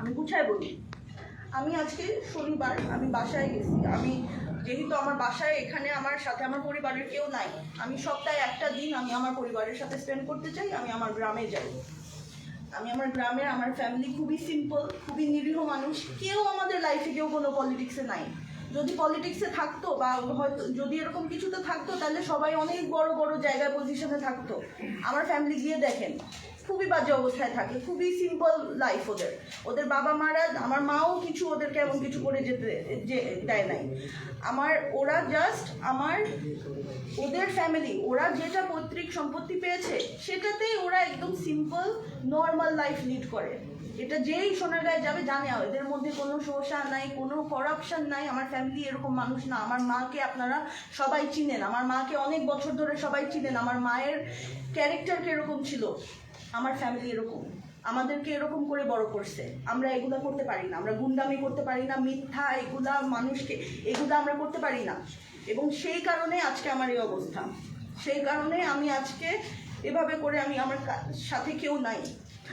আমি গুছায় বলি। আমি আজকে শনিবার, আমি বাসায় গেছি। আমি যেহেতু আমার বাসায় এখানে আমার সাথে আমার পরিবারের কেউ নাই, আমি সপ্তাহে একটা দিন আমি আমার পরিবারের সাথে স্পেন্ড করতে চাই, আমি আমার গ্রামে যাই। আমি আমার গ্রামে, আমার ফ্যামিলি খুবই সিম্পল খুবই নিরীহ মানুষ। কেউ আমাদের লাইফে কেউ কোনো পলিটিক্সে নাই। যদি পলিটিক্সে থাকতো বা হয়তো, যদি এরকম কিছুতে থাকতো, তাহলে সবাই অনেক বড় বড় জায়গায় পজিশনে থাকতো। আমার ফ্যামিলি গিয়ে দেখেন। খুবই বাজে অবস্থায় থাকে, খুবই সিম্পল লাইফ ওদের। ওদের বাবা মারা, আমার মাও কিছু ওদেরকে এমন কিছু করে যেতে, যে, দেয় নাই। আমার, ওরা জাস্ট আমার, ওদের ফ্যামিলি ওরা যেটা পৈতৃক সম্পত্তি পেয়েছে, সেটাতেই ওরা একদম সিম্পল নর্মাল লাইফ লিড করে। এটা যেই সোনারগাঁয়ে যাবে, জানে এদের মধ্যে কোনো সমস্যা নাই, কোনো করাপশন নাই। আমার ফ্যামিলি এরকম মানুষ না। আমার মাকে আপনারা সবাই চিনেন। আমার মাকে অনেক বছর ধরে সবাই চিনেন। আমার মায়ের ক্যারেক্টার কীরকম ছিল। আমার ফ্যামিলি এরকম। আমাদেরকে এরকম করে বড় করছে। আমরা এগুলা করতে পারি না। আমরা গুন্ডামি করতে পারি না, মিথ্যা, এগুলা, মানুষকে, এগুলা আমরা করতে পারি না। এবং সেই কারণে আজকে আমার এই অবস্থা। সেই কারণে আমি আজকে এভাবে করে আমি আমার সাথে কেউ নাই।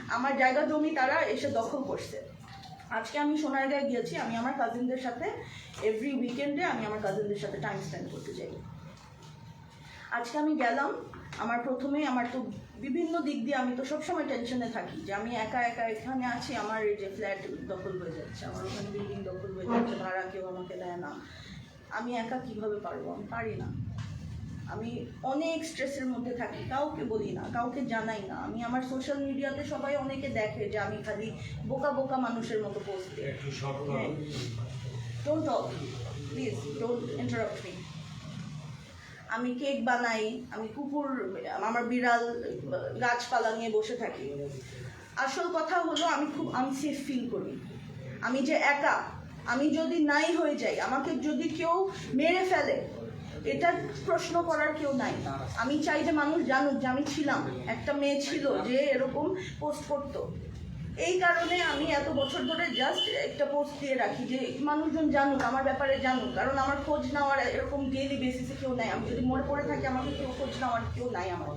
আমার জায়গা জমি তারা এসে দখল করছে। আজকে আমি সোনারগাঁয়ে গিয়েছি। আমি আমার কাজিনদের সাথে এভরি উইকেন্ডে আমি আমার কাজিনদের সাথে টাইম স্পেন্ড করতে চাই আজকে আমি গেলাম আমার প্রথমে আমার তো বিভিন্ন দিক দিয়ে আমি তো সবসময় টেনশনে থাকি যে আমি একা একা এখানে আছি আমার এই যে ফ্ল্যাট দখল হয়ে যাচ্ছে আমার ওখানে বিল্ডিং দখল হয়ে যাচ্ছে ভাড়া কেউ আমাকে দেয় না। আমি একা কীভাবে পারব? আমি পারি না। আমি অনেক স্ট্রেসের মধ্যে থাকি কাউকে বলি না কাউকে জানাই না। আমি আমার সোশ্যাল মিডিয়াতে সবাই অনেকে দেখে যে আমি খালি বোকা বোকা মানুষের মতো পোস্ট দিই। Don't talk please don't interrupt me আমি কেক বানাই, আমি কুকুর, আমার বিড়াল, গাছপালা নিয়ে বসে থাকি। আসল কথা হলো আমি খুব আনসেফ ফিল করি। আমি যে একা, আমি যদি নাই হয়ে যাই, আমাকে যদি কেউ মেরে ফেলে এটা প্রশ্ন করার কেউ নাই। আমি চাই যে মানুষ জানুক যে আমি ছিলাম, একটা মেয়ে ছিল যে এরকম পোস্ট করতো। এই কারণে আমি এত বছর ধরে জাস্ট একটা পোস্ট দিয়ে রাখি যে মানুষজন জানুক, আমার ব্যাপারে জানুক। কারণ আমার খোঁজ নেওয়ার এরকম ডেইলি বেসিসে কেউ নাই। আমি যদি মনে পড়ে থাকি আমাকে কেউ খোঁজ নেওয়ার কেউ নাই আমার।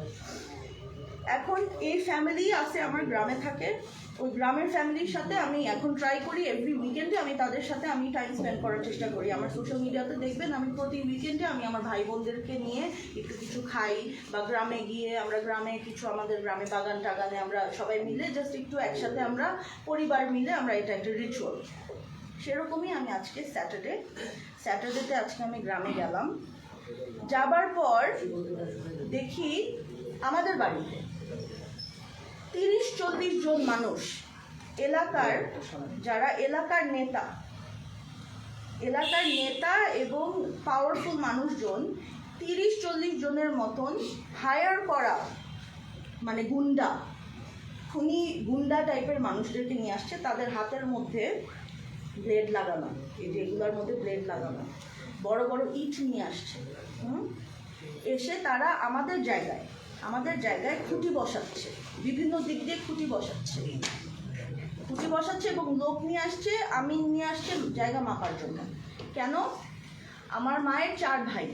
এখন এই ফ্যামিলি আছে, আমার গ্রামে থাকে। ওই গ্রামের ফ্যামিলির সাথে আমি এখন ট্রাই করি এভরি উইকেন্ডে আমি তাদের সাথে আমি টাইম স্পেন্ড করার চেষ্টা করি। আমার সোশ্যাল মিডিয়াতে দেখবেন আমি প্রতি উইকেন্ডে আমি আমার ভাই বোনদেরকে নিয়ে একটু কিছু খাই বা গ্রামে গিয়ে আমরা গ্রামে কিছু আমাদের গ্রামে বাগান টাগানে আমরা সবাই মিলে জাস্ট একটু একসাথে আমরা পরিবার মিলে আমরা এটা একটা রিচুয়াল সেরকমই আমি আজকে স্যাটারডে স্যাটারডেতে আজকে আমি গ্রামে গেলাম। যাবার পর দেখি আমাদের বাড়িতে তিরিশ চল্লিশ জন মানুষ এলাকার যারা এলাকার নেতা এলাকার নেতা এবং পাওয়ারফুল মানুষজন তিরিশ চল্লিশ জনের মতন হায়ার করা মানে গুন্ডা, খুনি গুন্ডা টাইপের মানুষদেরকে নিয়ে আসছে, তাদের হাতের মধ্যে ব্লেড লাগানো, এই যে এগুলোর মধ্যে ব্লেড লাগানো, বড় বড় ইট নিয়ে আসছে এসে তারা আমাদের জায়গায় আমাদের জায়গায় খুঁটি বসাচ্ছে বিভিন্ন দিক দিয়ে খুঁটি বসাচ্ছে। খুঁটি বসাচ্ছে এবং লোক নিয়ে আসছে আমি নিয়ে আসছে জায়গা মাপার জন্য। কেন? আমার মায়ের চার ভাই।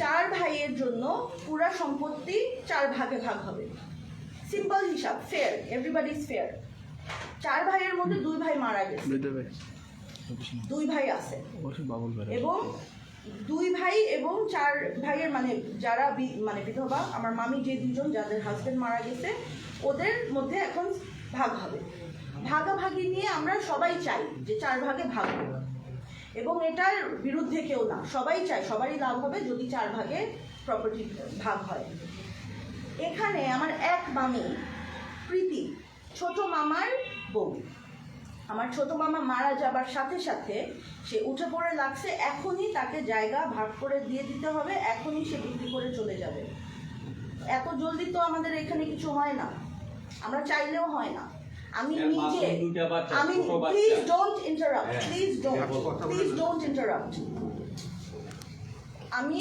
চার ভাইয়ের জন্য পুরা সম্পত্তি চার ভাগে ভাগ হবে। সিম্পল হিসাব ফেয়ার এভরিবাডি ইজ ফেয়ার চার ভাইয়ের মধ্যে দুই ভাই মারা গেছে। দুই ভাই আছে। এবং দুই ভাই এবং চার ভাইয়ের মানে যারা মানে বিধবা, আমার মামি যে দুজন যাদের হাজবেন্ড মারা গেছে, ওদের মধ্যে এখন ভাগ হবে। ভাগাভাগি নিয়ে আমরা সবাই চাই যে চার ভাগে ভাগ হবে এবং এটার বিরুদ্ধে কেউ না, সবাই চায়, সবারই লাভ হবে যদি চার ভাগে প্রপার্টি ভাগ হয়। এখানে আমার এক মামি, প্রীতি, ছোট মামার বউ। আমার ছোট মামা মারা যাবার সাথে সাথে সে উঠে পড়ে লাগছে এখনই তাকে জায়গা ভাগ করে দিয়ে দিতে হবে এখনই সে বিক্রি করে চলে যাবে। এত জলদি তো আমাদের এখানে কিছু হয় না আমরা চাইলেও হয় না। আমি হ্যাঁ, নিজে আমি প্লিজ ডোন্ট ইন্টারাপ্ট হ্যাঁ। প্লিজ ডোন্ট হ্যাঁ, প্লিজ ডোন্ট ইন্টারাপ্ট আমি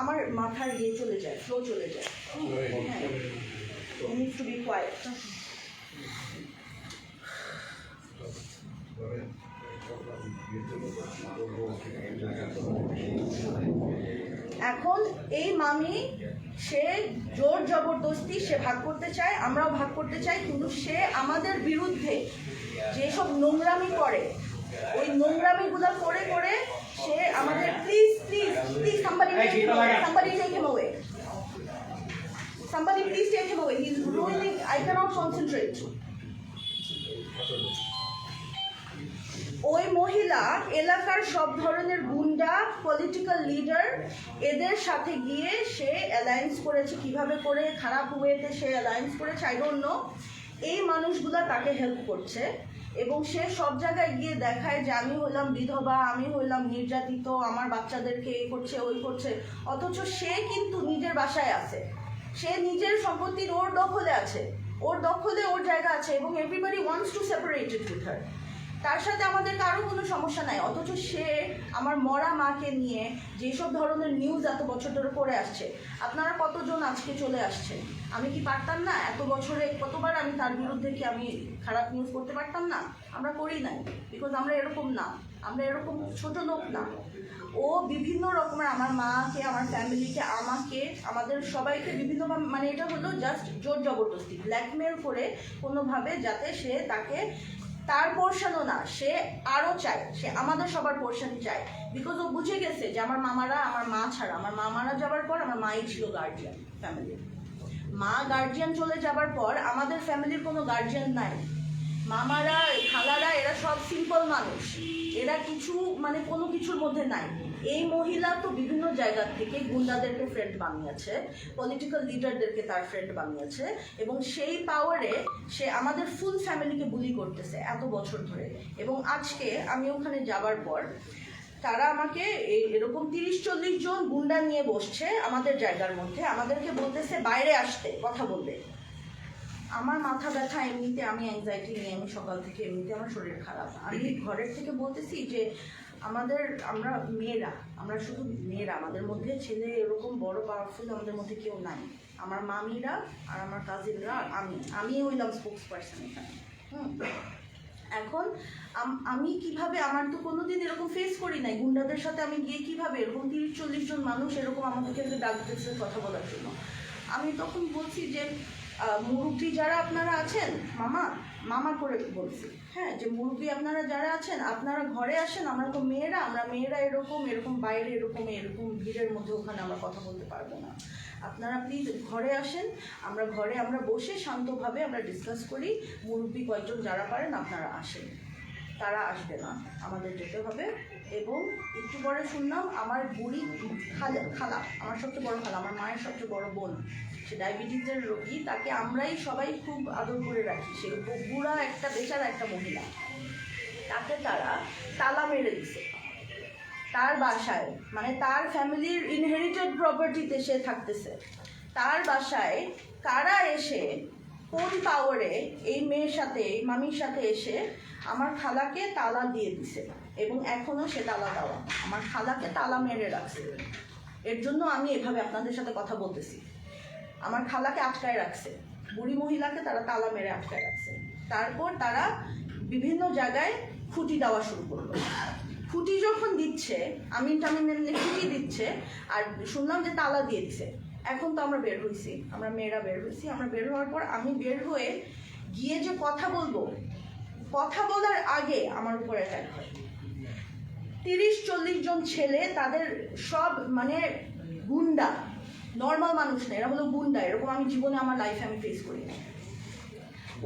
আমার মাথার ইয়ে চলে যায় ফ্লো চলে যায়। নিড টু বি কোয়াইট এখন এই মামি সে জোর জবরদস্তি সে ভাগ করতে চায় আমরাও ভাগ করতে চাই কিন্তু সে আমাদের বিরুদ্ধে যেসব নোংরামি করে ওই নোংরামিগুলো করে করে সে আমাদের please please please somebody somebody take him away Somebody please take him away. He's ruining. I cannot concentrate. ওই মহিলা, এলাকার সব ধরনের গুন্ডা পলিটিক্যাল লিডার এদের সাথে গিয়ে সে অ্যালায়েন্স করেছে। কীভাবে করে খারাপ ওয়েতে সে অ্যালায়েন্স করেছে আই ডোন্ট নো এই মানুষগুলা তাকে হেল্প করছে এবং সে সব জায়গায় গিয়ে দেখায় যে আমি হলাম বিধবা, আমি হইলাম নির্যাতিত, আমার বাচ্চাদেরকে এই করছে, ওই করছে। অথচ সে কিন্তু নিজের বাসায় আছে। সে নিজের সম্পত্তির ওর দখলে আছে। ওর দখলে ওর জায়গা আছে এবং everybody wants to separated with her তার সাথে আমাদের কারও কোনো সমস্যা নাই। অথচ সে আমার মরা মাকে নিয়ে যেসব ধরনের নিউজ এত বছর ধরে করে আসছে, আপনারা কতজন আজকে চলে আসছে আমি কি পারতাম না? এত বছরে কতবার আমি তার বিরুদ্ধে কি আমি খারাপ নিউজ করতে পারতাম না? আমরা করি নাই বিকজ আমরা এরকম না। আমরা এরকম ছোট লোক না। ও বিভিন্ন রকমের আমার মাকে, আমার ফ্যামিলিকে আমাকে, আমাদের সবাইকে বিভিন্ন মানে এটা হলো জাস্ট জোর জবরদস্তি ব্ল্যাকমেল করে কোনোভাবে যাতে সে তাকে তার পোর্শনও না, সে আরও চায়, সে আমাদের সবার পোর্শন চায়। বিকজ ও বুঝে গেছে যে আমার মামারা আমার মা ছাড়া, আমার মামারা যাবার পর আমার মাই ছিল গার্জিয়ান ফ্যামিলির মা গার্জিয়ান চলে যাবার পর আমাদের ফ্যামিলির কোনো গার্জিয়ান নাই। মামারা খালারা, এরা সব সিম্পল মানুষ। এরা কিছু মানে কোনো কিছুর মধ্যে নাই। এই মহিলা তো বিভিন্ন জায়গা থেকে গুন্ডাদেরকে ফ্রেন্ড বানিয়েছে পলিটিক্যাল লিডারদেরকে তার ফ্রেন্ড বানিয়েছে, এবং সেই পাওয়ারে সে আমাদের ফুল ফ্যামিলিকে বুলি করতেছে এত বছর ধরে। এবং আজকে আমি ওখানে যাবার পর, তারা আমাকে এরকম তিরিশ চল্লিশ জন গুন্ডা নিয়ে বসছে আমাদের জায়গার মধ্যে। আমাদেরকে বলতেছে, বাইরে আসতে, কথা বলবে আমার মাথা ব্যথা, এমনিতে আমি অ্যাংজাইটি নিয়ে আমি সকাল থেকে এমনিতে আমার শরীর খারাপ। আমি ঘরের থেকে বলতেছি যে, আমাদের, আমরা মেয়েরা, আমরা শুধু মেয়েরা, আমাদের মধ্যে ছেলে এরকম বড় পাওয়ারফুল আমাদের মধ্যে কেউ নাই। আমার মামিরা আর আমার কাজিনরা আর আমি। আমি হইলাম স্পোক্স পার্সন এখানে। হুম। এখন আমি কীভাবে, আমার তো কোনোদিন এরকম ফেস করি নাই। গুন্ডাদের সাথে আমি গিয়ে কীভাবে, এরকম তিরিশ, চল্লিশ জন মানুষ এরকম আমাদেরকে ডাকতেছে কথা বলার জন্য। আমি তখন বলছি যে মুরব্বি যারা আপনারা আছেন, মামা মামা করে বলছি। হ্যাঁ যে মুরব্বি আপনারা যারা আছেন, আপনারা ঘরে আসেন, আমরা তো মেয়েরা, আমরা মেয়েরা এরকম এরকম বাইরে, এরকম এরকম ভিড়ের মধ্যে ওখানে আমরা কথা বলতে পারব না। আপনারা প্লিজ ঘরে আসেন, আমরা ঘরে, আমরা বসে শান্তভাবে আমরা ডিসকাস করি, মুরব্বি কয়েকজন যারা পারেন, আপনারা আসেন। তারা আসবে না, আমাদের যেতে হবে। এবং একটু পরে শুনলাম, আমার বুড়ি খালা খালা, আমার সবচেয়ে বড় খালা, আমার মায়ের সবচেয়ে বড় বোন। সে ডায়াবেটিসের রোগী, তাকে আমরাই সবাই খুব আদর করে রাখি। সে বুড়া একটা বেচারা একটা মহিলা। তাকে তারা তালা মেরে দিছে। তার বাসায় মানে তার ফ্যামিলির ইনহেরিটেড প্রপার্টিতে সে থাকতেছে। তার বাসায় কারা এসে, কোন পাওয়ারে এই মেয়ের সাথে, এই মামির সাথে এসে আমার খালাকে তালা দিয়ে দিছে এবং এখনও সে তালা দেওয়া। আমার খালাকে তালা মেরে রাখছে। এর জন্য আমি এভাবে আপনাদের সাথে কথা বলতেছি। আমার খালাকে আটকায় রাখছে। বুড়ি মহিলাকে তারা তালা মেরে আটকায় রাখছে। তারপর তারা বিভিন্ন জায়গায় খুঁটি দেওয়া শুরু করল। খুঁটি যখন দিচ্ছে আমি টামিন খুঁটি দিচ্ছে, আর শুনলাম যে তালা দিয়ে দিছে। এখন তো আমরা বের হয়েছি আমরা মেয়েরা বের হয়েছি আমরা বের হওয়ার পর আমি বের হয়ে গিয়ে যে কথা বলব, কথা বলার আগে আমার উপরে অ্যাটাক হয়। তিরিশ চল্লিশ জন ছেলে তাদের সব মানে গুন্ডা নর্মাল মানুষ না, এরা হলো গুন্ডা, এরকম আমি জীবনে আমার লাইফে আমি ফেস করি না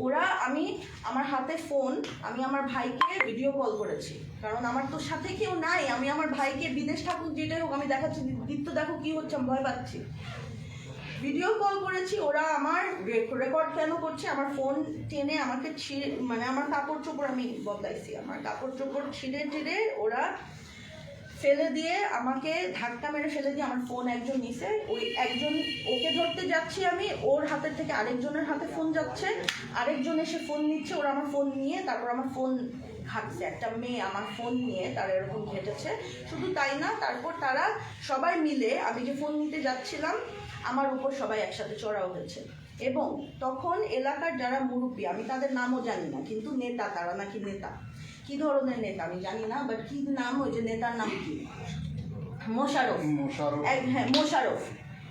ওরা আমি, আমার হাতে ফোন আমি আমার ভাইকে ভিডিও কল করেছি। কারণ আমার তো সাথে কেউ নাই, আমি আমার ভাইকে বিদেশ ঠাকুর যেটাই হোক, আমি দেখাচ্ছি দীপ্ত দেখো কি হচ্ছে, আমি ভয় পাচ্ছি। ভিডিও কল করেছি, ওরা আমার রেকর্ড কেন করছে, আমার ফোন টেনে আমাকে ছিঁড়ে মানে আমার কাপড় চোপড় আমি বদলাইছি। আমার কাপড় চোপড় ছিঁড়ে টিড়ে ওরা ফেলে দিয়ে আমাকে ধাক্কা মেরে ফেলে দিয়ে আমার ফোন একজন নিছে। ওই একজন, ওকে ধরতে যাচ্ছি আমি, ওর হাতের থেকে আরেকজনের হাতে ফোন যাচ্ছে। আরেকজন এসে ফোন নিচ্ছে, ওরা আমার ফোন নিয়ে, তারপর আমার ফোন ঘাটছে একটা মেয়ে আমার ফোন নিয়ে তারা এরকম ঘেটেছে। শুধু তাই না, তারপর তারা সবাই মিলে আমি যে ফোন নিতে যাচ্ছিলাম, আমার উপর সবাই একসাথে চড়াও হয়েছে। এবং তখন এলাকার যারা মুরব্বী, আমি তাদের নামও জানি না, কিন্তু নেতা, তারা নাকি নেতা। কি ধরনের নেতা আমি জানি না বাট কি নাম হয়েছে নেতার নাম কি? মোশারফ মোশাররফ। এক- হ্যাঁ মোশারফ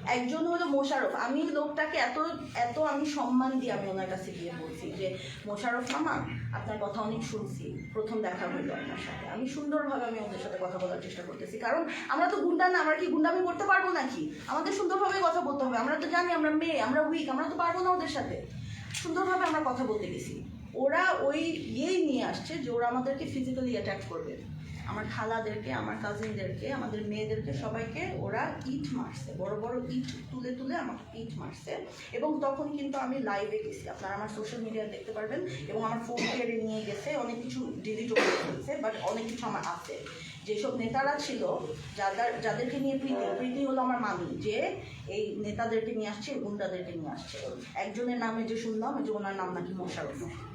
একজন হলো মোশারফ আমি লোকটাকে এত এত আমি সম্মান দিয়ে আমি ওনার কাছে গিয়ে বলছি যে মোশারফ মামা আপনার কথা অনেক শুনছি। প্রথম দেখা হইল আপনার সাথে। আমি সুন্দরভাবে আমি ওদের সাথে কথা বলার চেষ্টা করতেছি। কারণ আমরা তো গুন্ডা না আমরা কি গুন্ডামি করতে পারব নাকি? আমাদের সুন্দরভাবে কথা বলতে হবে। আমরা তো জানি আমরা মেয়ে আমরা উইক আমরা তো পারব না ওদের সাথে। সুন্দরভাবে আমরা কথা বলতে গেছি। ওরা ওই ইয়েই নিয়ে আসছে যে ওরা আমাদেরকে ফিজিক্যালি অ্যাটাক করবে। আমার খালাদেরকে, আমার কাজিনদেরকে আমাদের মেয়েদেরকে, সবাইকে ওরা ইট মারছে। বড় বড় ইট তুলে তুলে আমাকে ইট মারছে। এবং তখন কিন্তু আমি লাইভে গেছি। আপনারা আমার সোশ্যাল মিডিয়ায় দেখতে পারবেন। এবং আমার ফোন কেড়ে নিয়ে গেছে। অনেক কিছু ডিলিট করে ফেলছে বাট অনেক কিছু আমার আছে। যেসব নেতারা ছিল, যাদের, যাদেরকে নিয়ে প্রীতি প্রীতি হলো আমার মামি, যে এই নেতাদেরকে নিয়ে আসছে গুন্ডাদেরকে নিয়ে আসছে। একজনের নামে যে শুনলাম যে ওনার নাম নাকি মোশারফ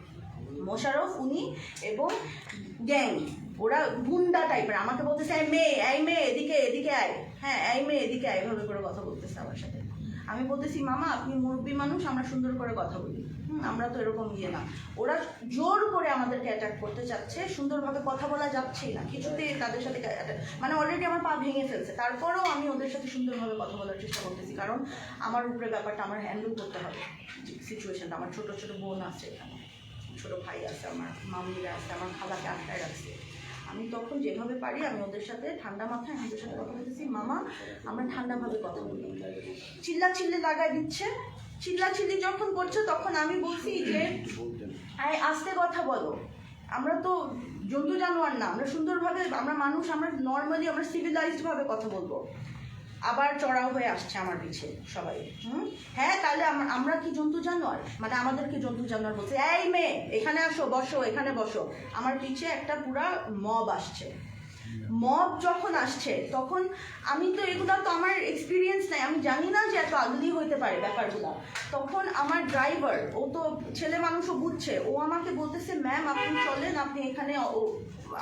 মোশারফ উনি এবং গ্যাং। ওরা গুন্ডা টাইপের আমাকে বলতেছে এই মেয়ে এই মেয়ে এদিকে এদিকে আয়। হ্যাঁ এই মেয়ে এদিকে আয়। এভাবে করে কথা বলতেছে আমার সাথে। আমি বলতেছি মামা আপনি মুরব্বী মানুষ আমরা সুন্দর করে কথা বলি। হুম, আমরা তো এরকম ইয়ে না। ওরা জোর করে আমাদেরকে অ্যাটাক করতে চাচ্ছে। সুন্দরভাবে কথা বলা যাচ্ছেই না। কিছুতে তাদের সাথে মানে অলরেডি আমার পা ভেঙে ফেলছে। তারপরেও আমি ওদের সাথে সুন্দরভাবে কথা বলার চেষ্টা করতেছি। কারণ আমার উপরে ব্যাপারটা আমার হ্যান্ডেল করতে হবে। সিচুয়েশনটা আমার ছোটো ছোটো বোন আছে এখানে। ছোট ভাই আছে, আমার মামিরা আছে, আমার খালাকে আটকায় রাখছে। আমি তখন যেভাবে পারি, আমি ওদের সাথে ঠান্ডা মাথায় আমি ওদের সাথে কথা বলতেছি। মামা, আমরা ঠান্ডাভাবে কথা বলি। চিল্লা চিল্লি লাগাই দিচ্ছে। চিল্লা চিল্লি যখন করছে, তখন আমি বলছি যে আস্তে কথা বলো। আমরা তো জন্তু জানোয়ার না, আমরা সুন্দরভাবে, আমরা মানুষ, আমরা নর্মালি আমরা সিভিলাইজড ভাবে কথা বলব। আবার চড়াও হয়ে আসছে আমার পিছে সবাই। হুম? হ্যাঁ তাহলে আমরা কি জন্তু জানোয়ার? মানে আমাদেরকে জন্তু জানোয়ার বলছে, এই মেয়ে, এখানে আসো, বসো, এখানে বসো। আমার পিছে একটা পুরা মব আসছে। মব যখন আসছে, তখন আমি তো এগুলো তো আমার এক্সপিরিয়েন্স নাই। আমি জানি না যে এত আগলি হইতে পারে ব্যাপারগুলো। তখন আমার ড্রাইভার ও তো ছেলে মানুষও বুঝছে। ও আমাকে বলতেছে ম্যাম আপনি চলেন, আপনি এখানে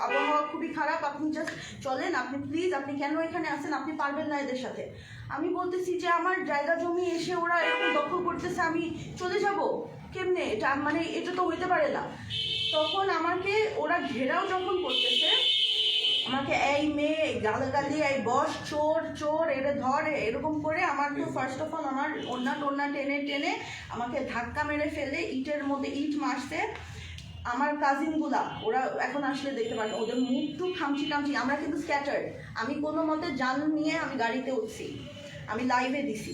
আবহাওয়া খুবই খারাপ, আপনি জাস্ট চলেন, আপনি প্লিজ আপনি কেন এখানে আসেন আপনি পারবেন না এদের সাথে। আমি বলতেছি যে, আমার জায়গা জমি এসে ওরা এরকম দখল করতেছে, আমি চলে যাব। কেমনে? এটা মানে এটা তো হইতে পারে না। তখন আমাকে, ওরা ঘেরাও যখন করতেছে আমাকে এই মেয়ে গালাগালি এই বস চোর চোর এরে ধর এরকম করে আমার তো ফার্স্ট অফ অল আমার ওন্না টোন্না টেনে টেনে আমাকে ধাক্কা মেরে ফেলে ইটের মধ্যে ইট মারছে। আমার কাজিনগুলা ওরা এখন আসলে দেখতে পারেন ওদের মুখ টু খামচি টামচি আমরা কিন্তু স্ক্যাটার্ড আমি কোনো মতে জান নিয়ে আমি গাড়িতে উঠছি। আমি লাইভে দিছি।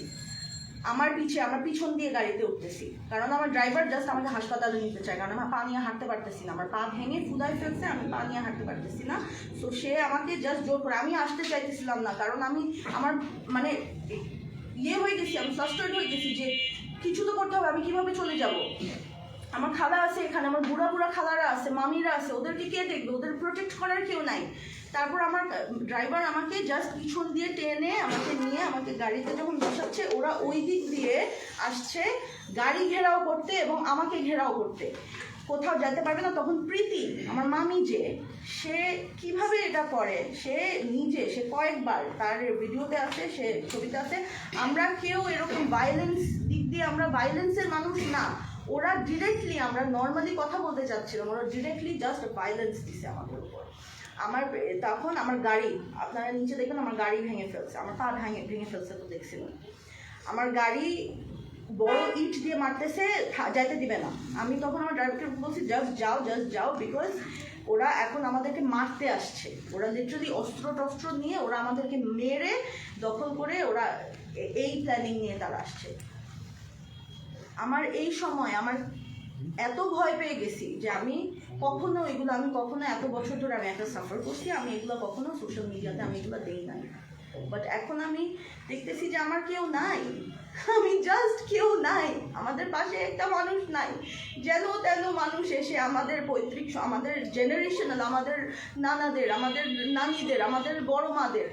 আমার পিছে, আমার পিছন দিয়ে গাড়িতে উঠতেছি। কারণ আমার ড্রাইভার জাস্ট আমাকে হাসপাতালে নিতে চায়, কারণ আমার পা নিয়ে হাঁটতে পারতেছি না। আমার পা ভেঙে ফুদায় ফেলছে, আমি পা নিয়ে হাঁটতে পারতেছি না। তো সে আমাকে জাস্ট জোর করে আমি আসতে চাইতেছিলাম না, কারণ আমি আমার মানে ইয়ে হয়ে গেছি, আমি ফ্রাস্ট্রেট হয়ে গেছি যে কিছু তো করতে হবে, আমি কীভাবে চলে যাব? আমার খালা আছে এখানে, আমার বুড়া বুড়া খালারা আছে, মামিরা আছে, ওদেরকে কে দেখবে? ওদের প্রোটেক্ট করার কেউ নাই। তারপর আমার ড্রাইভার আমাকে জাস্ট পিছন দিয়ে টেনে আমাকে নিয়ে আমাকে গাড়িতে যখন বসাচ্ছে, ওরা ওই দিক দিয়ে আসছে গাড়ি ঘেরাও করতে এবং আমাকে ঘেরাও করতে। কোথাও যেতে পারবে না। তখন প্রীতি, আমার মামি যে, সে কীভাবে এটা করে? সে নিজে, সে কয়েকবার তার ভিডিওতে আছে, সে ছবিতে আছে। আমরা কেউ এরকম ভায়োলেন্স দিক দিয়ে আমরা ভায়োলেন্সের মানুষ না। ওরা ডিরেক্টলি আমরা নর্মালি কথা বলতে চাচ্ছিলাম। ওরা ডিরেক্টলি জাস্ট ভায়োলেন্স দিছে আমাদের উপর। আমার, তখন আমার গাড়ি, আপনারা নিচে দেখবেন আমার গাড়ি ভেঙে ফেলছে, আমার পা ভেঙে ভেঙে ফেলছে তো দেখছিলেন আমার গাড়ি বড় ইট দিয়ে মারতেছে যাইতে দিবে না। আমি তখন আমার ড্রাইভারকে বলছি জাস্ট যাও জাস্ট যাও বিকজ ওরা এখন আমাদেরকে মারতে আসছে। ওরা লিটারালি অস্ত্র টস্ত্র নিয়ে ওরা আমাদেরকে মেরে দখল করে ওরা এই প্ল্যানিং নিয়ে তারা আসছে। আমার এই সময়, আমার এত ভয় পেয়ে গেছি যে আমি কখনো এগুলো, আমি কখনো এত বছর ধরে আমি একটা সাফার করছি, আমি এগুলো কখনো সোশ্যাল মিডিয়াতে আমি এগুলো দেই নাই। বাট এখন আমি দেখতেছি যে আমার কেউ নাই। আমি জাস্ট কেউ নাই। আমাদের পাশে একটা মানুষ নাই। যেন তেন মানুষ এসে আমাদের পৈতৃক, আমাদের জেনারেশনাল আমাদের নানাদের, আমাদের নানিদের, আমাদের বড় মাদের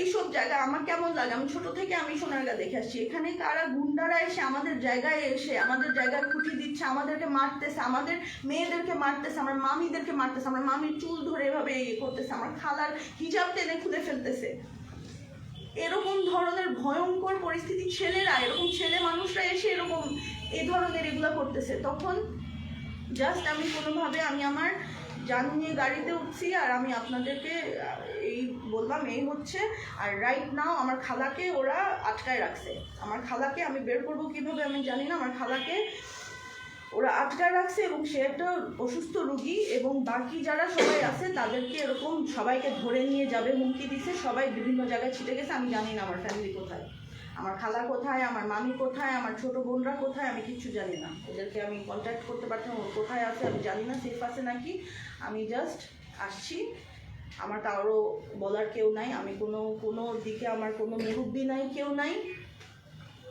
এইসব জায়গা আমার কেমন লাগে? আমি ছোট থেকে আমি সোনারগা দেখে আসছি। এখানে কারা গুন্ডারা এসে আমাদের জায়গায় এসে আমাদের জায়গায় খুঁটি দিচ্ছে, আমাদেরকে মারতেছে, আমাদের মেয়েদেরকে মারতেছে, আমার মামিদেরকে মারতেছে, আমার মামির চুল ধরে এভাবে ইয়ে করতেছে, আমার খালার হিজাব টেনে খুলে ফেলতেছে। এরকম ধরনের ভয়ঙ্কর পরিস্থিতি ছেলেরা, এরকম ছেলে মানুষরা এসে এরকম, এ ধরনের এগুলো করতেছে। তখন জাস্ট আমি কোনোভাবে আমি আমার জানিয়ে গাড়িতে উঠছি আর আমি আপনাদেরকে এই বললাম, এই হচ্ছে। আর রাইট নাও আমার খালাকে ওরা আটকায় রাখছে। আমার খালাকে আমি বের করব কীভাবে আমি জানি না, আমার খালাকে ওরা আটকায় রাখছে এবং সে একটা অসুস্থ রুগী এবং বাকি যারা সবাই আছে, তাদেরকে এরকম সবাইকে ধরে নিয়ে যাবে, হুমকি দিছে সবাই বিভিন্ন জায়গায় ছিটে গেছে, আমি জানি না আমার ফ্যামিলি কোথায়। আমার খালা কোথায়, আমার মামি কোথায়, আমার ছোট বোনরা কোথায়, আমি কিচ্ছু জানি না। ওদেরকে আমি কন্ট্যাক্ট করতে পারতাম ও কোথায় আছে আমি জানি না সেফ আছে নাকি। আমি জাস্ট আসছি। আমার কারও বলার কেউ নাই, আমি কোনো কোনো দিকে আমার কোনো মুরব্বি নাই, কেউ নাই।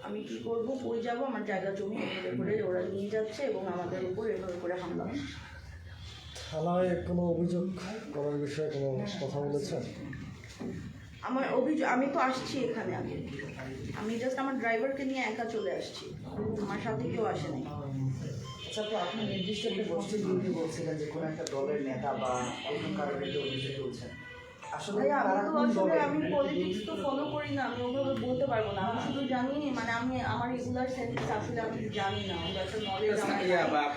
আমি কি করব, কই যাব? আমার জায়গা জমি করে ওরা নিয়ে যাচ্ছে এবং আমাদের উপর এভাবে করে হামলা। থানায় কোনো অভিযোগ করার বিষয়ে কোনো কথা বলেছেন? আমার অভিযোগ, আমি তো আসছি এখানে আগে। আমি জাস্ট আমার ড্রাইভারকে নিয়ে একা চলে আসছি। আমার সাথে কেউ আসে নাই। আচ্ছা আপনি নির্দিষ্ট একটা গোষ্ঠীর বিরুদ্ধে বলছিলেন যে কোনো একটা দলের নেতা বা অন্য কারণে অভিযোগ করছেন আসলে আসলে আমি পলিটিক্স তো ফলো করি না আমি ওভাবে বলতে পারব না। আমি শুধু জানি মানে আমি আমার রেগুলার সেন্স আসলে আমি জানি না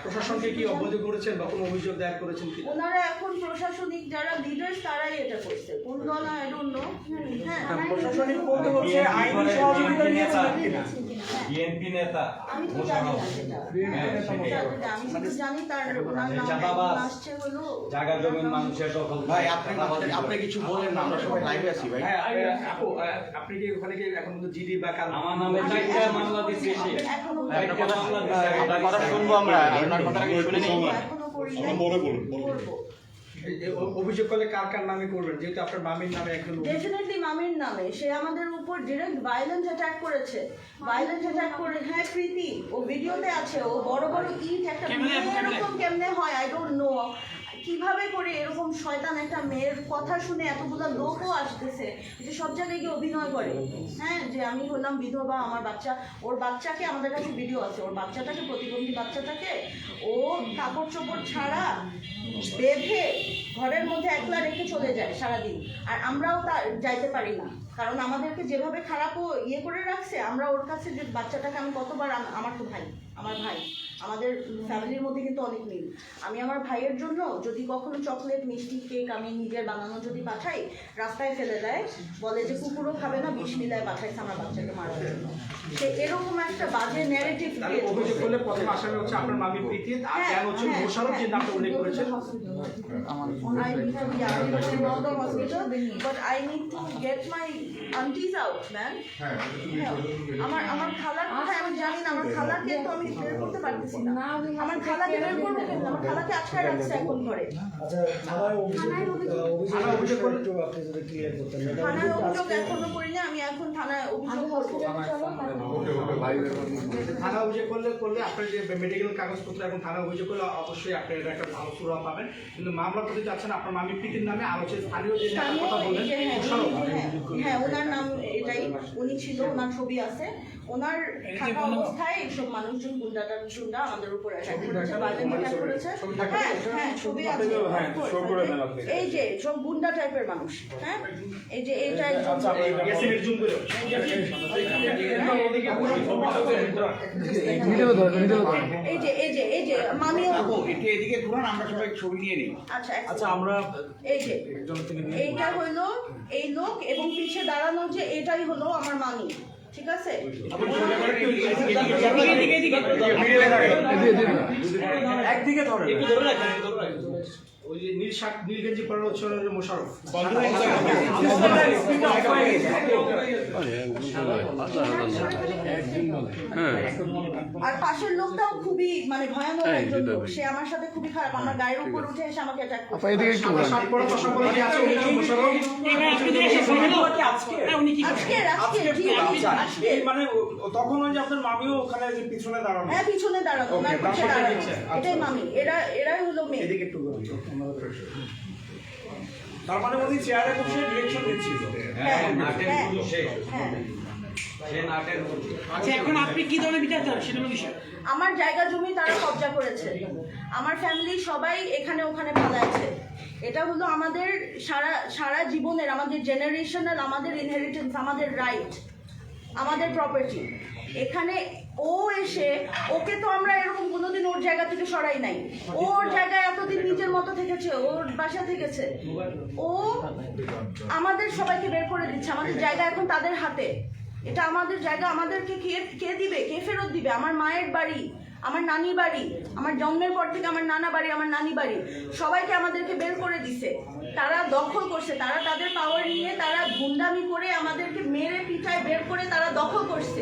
প্রশাসনকে কি অবহিত করেছেন বা কোনো অভিযোগ দায়ের করেছেন কি ওনারা এখন প্রশাসনিক যারা লিডার্স তারাই এটা করছে। কোন দল আই ডোন্ট নো হ্যাঁ প্রশাসনিক বলতে হচ্ছে আইনি সহযোগিতা নিয়েছেন কিনা? বিএনপি নেতা আমি তো জানি না সেটা। হ্যাঁ, আমি জানি তার নাম আসছে হলো জায়গা জমির মানুষের দখল ভাই আপনি আপনি কিছু বলেন না আমরা সবাই লাইভে আছি ভাই হ্যাঁ আ- আপু আ, আপনি কি ওখানে কি এখন জিডি বা কাল আমার নামে চারটা মামলা দিচ্ছে সে এখনও চারটা মামলা দিচ্ছে আপনার কথা শুনব আমরা আপনার কথা শুনে নিই। এখনও করি নাই। করব এই- এই অ- অভিযোগ করলে কার কার নামে করবেন? যেহেতু আপনার মামির নামে একজন অভিযোগ- ডেফিনেটলি মামির নামে। সে আমাদের উপর ডিরেক্ট ভায়োলেন্স অ্যাটাক করেছে। ভায়োলেন্স অ্যাটাক করে হ্যাঁ প্রীতি ও ভিডিওতে আছে। ও বড় বড় ইট একটা এরকম কেমনে হয়? আই ডোন্ট নো কীভাবে করে এরকম শয়তান একটা মেয়ের কথা শুনে এতগুলো লোকও আসতেছে যে সব জায়গায় গিয়ে অভিনয় করে? হ্যাঁ যে আমি হলাম বিধবা, আমার বাচ্চা, ওর বাচ্চাকে আমাদের কাছে ভিডিও আছে। ওর বাচ্চাটাকে, প্রতিবন্ধী বাচ্চাটাকে ও কাপড় চোপড় ছাড়া বেঁধে ঘরের মধ্যে একলা রেখে চলে যায় সারাদিন। আর আমরাও তা যাইতে পারি না। কারণ আমাদেরকে যেভাবে খারাপ ইয়ে করে রাখছে, আমরা ওর কাছে যে বাচ্চাটাকে আমি কতবার আমার তো ভাই। আমার ভাই। আমাদের ফ্যামিলির মধ্যে কিন্তু অনেক মিল। আমি আমার ভাইয়ের জন্য যদি কখনো চকলেট মিষ্টি কেক আমি নিজের বানানো যদি পাঠাই রাস্তায় ফেলে দেয় বলে যে কুকুরও খাবে না বিষ মিলায় পাঠাইছে আমার বাচ্চাকে মারার জন্য। সে এরকম একটা বাজে ন্যারেটিভ অভিযোগ করলে প্রথম আসামি হচ্ছে আপনার মামি প্রীতি আর হ্যাঁ, জ্ঞান হচ্ছে মোশারফ যে নামটা উল্লেখ করেছেন? but I need to get my aunties out, হ্যাঁ, আমার আমার খালার কথা আমি জানি না আমার খালাকে তো আমি বের করতে পারতেছি না। আমার খালাকে বের করব কেন আমার খালাকে আটকায় রাখছে এখন ঘরে। আচ্ছা থানায় অভিযোগ এখনও করিনি আমি এখন থানায় অভিযোগ করব থানা অভিযোগ করলে করলে আপনার যে মেডিকেল কাগজপত্র এখন থানা অভিযোগ করলে অবশ্যই আপনি এটা একটা ভালো সুরা পাবেন। কিন্তু মামলা করতে চাচ্ছেন আপনার মামি প্রীতির নামে আর হচ্ছে স্থানীয় যে কথা এই বললেন হ্যাঁ, হ্যাঁ, হ্যাঁ ওনার নাম এটাই। উনি ছিল ওনার ছবি আছে। ওনার থাকা অবস্থায় এইসব মানুষজন গুন্ডাটা গুন্ডা আমাদের উপর অ্যাটাক করেছে violent attack করেছে। হ্যাঁ হ্যাঁ ছবি আছে এই যে সব গুন্ডা টাইপের মানুষ হ্যাঁ? এই যে একজন জুম করে এই যে এই যে এই যে মামিও একটু এদিকে ঘুরান আমরা সবাই ছবি নিয়ে নিই। আচ্ছা আচ্ছা আমরা এই যে এইটা হলো এই লোক এবং পিছে দাঁড়ানো যে এটাই হলো আমার মামি। ঠিক আছে একদিকে ধরে ওই যে নীল শার্ট নীল গেঞ্জি পরানো হচ্ছে মোশারফ। আর পাশের লোকটাও খুবই মানে ভয়ানক একজন লোক। সে আমার সাথে খুবই খারাপ। আমার গায়ের উপর উঠে এসে আমাকে অ্যাটাক করছে। সাদা শার্ট পরা চশমা পরা যে আছে? উনি মোশারফ? আজকে? আজকে আজকে মানে তখন ওই যে আপনার মামিও ওখানে যে পিছনে দাঁড়ানো। হ্যাঁ পিছনে দাঁড়ানো। এটাই মামি। এরা এরাই হলো মেয়ে এদিকে একটু। তার মানে উনি চেয়ারে বসে ডিরেকশন দিচ্ছিল। হ্যাঁ নাটের হ্যাঁ শেষ হ্যাঁ। সে নাটের আচ্ছা এখন আপনি কি ধরনের বিচার চান সেটা হলো বিষয়? আমার জায়গা জমি তারা কবজা করেছে। আমার ফ্যামিলি সবাই এখানে ওখানে পালাচ্ছে এটা হলো আমাদের সারা সারা জীবনের আমাদের জেনারেশনাল আমাদের ইনহেরিটেন্স আমাদের রাইট আমাদের প্রপার্টি এখানে ও এসে, ওকে তো আমরা এরকম কোনোদিন ওর জায়গা থেকে সরাই নাই। ওর জায়গায় এতদিন নিজের মতো থেকেছে ওর বাসা থেকেছে। ও আমাদের সবাইকে বের করে দিচ্ছে, আমাদের জায়গা এখন তাদের হাতে। এটা আমাদের জায়গা, আমাদেরকে কে কে দিবে? কে ফেরত দিবে? আমার মায়ের বাড়ি, আমার নানি বাড়ি, আমার জন্মের পর থেকে আমার নানা বাড়ি, আমার নানি বাড়ি। সবাইকে আমাদেরকে বের করে দিছে। তারা দখল করছে, তারা তাদের পাওয়ার নিয়ে তারা গুন্ডামি করে আমাদেরকে মেরে পিঠায় বের করে তারা দখল করছে।